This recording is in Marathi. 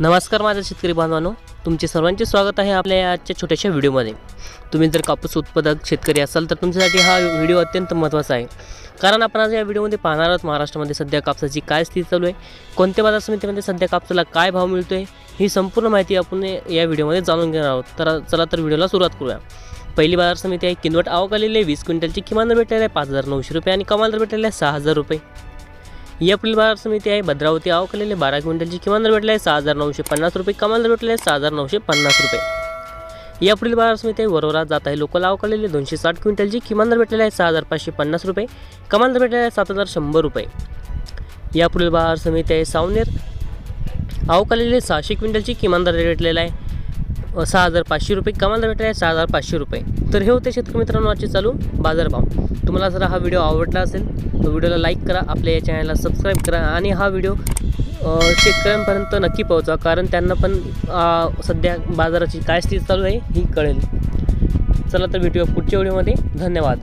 नमस्कार माझ्या शेतकरी बांधवांनो. तुमचे सर्वांचे स्वागत आहे आपल्या आजच्या छोट्याशा व्हिडिओमध्ये. तुम्ही जर कापूस उत्पादक शेतकरी असाल तर तुमच्यासाठी हा व्हिडिओ अत्यंत महत्त्वाचा आहे. कारण आपण आज या व्हिडिओमध्ये पाहणार आहोत महाराष्ट्रामध्ये सध्या कापसाची काय स्थिती चालू आहे कोणत्या बाजार समितीमध्ये सध्या कापसाला काय भाव मिळतो आहे ही संपूर्ण माहिती आपण या व्हिडिओमध्ये जाणून घेणार आहोत. तर चला तर व्हिडिओला सुरुवात करूया. पहिली बाजार समिती आहे किनवट आवक आलेली आहे वीस क्विंटलची किमान दर आहे पाच हजार नऊशे रुपये आणि कमाल दर आहे सहा हजार रुपये. एप्रिल बाजार समिती आहे. भद्रावती आवकलेले बारा क्विंटलची किमान दर भेटले आहे. सहा हजार नऊशे पन्नास रुपये. कमाल दर भेटले आहे. सहा हजार नऊशे पन्नास रुपये. एप्रिल बाजार समिती आहे. वरोरा जात आहे. लोकल आवकलेले दोनशे साठ क्विंटलची किमान दर भेटलेला आहे. सहा हजार पाचशे पन्नास रुपये. कमाल दर भेटलेला आहे. सात हजार शंभर रुपये. यापुढील बाजार समिती आहे. सावनेर. आवकलेले सहाशे क्विंटलची किमान दर भेटलेला आहे. सहा हजार पाचशे रुपये. कमाल भेटला आहे सहा हजार पाचशे रुपये. तर हे होते शेतकरी मित्रांनो आजचे चालू बाजारभाव तुम्हाला जर हा व्हिडिओ आवडला असेल तर व्हिडिओला लाईक करा आपल्या या चॅनलला सबस्क्राईब करा आणि हा व्हिडिओ शेतकऱ्यांपर्यंत नक्की पोहोचवा. कारण त्यांना पण सध्या बाजाराची काय स्थिती चालू आहे ही कळेल. चला तर भेटूया पुढच्या व्हिडिओमध्ये. धन्यवाद.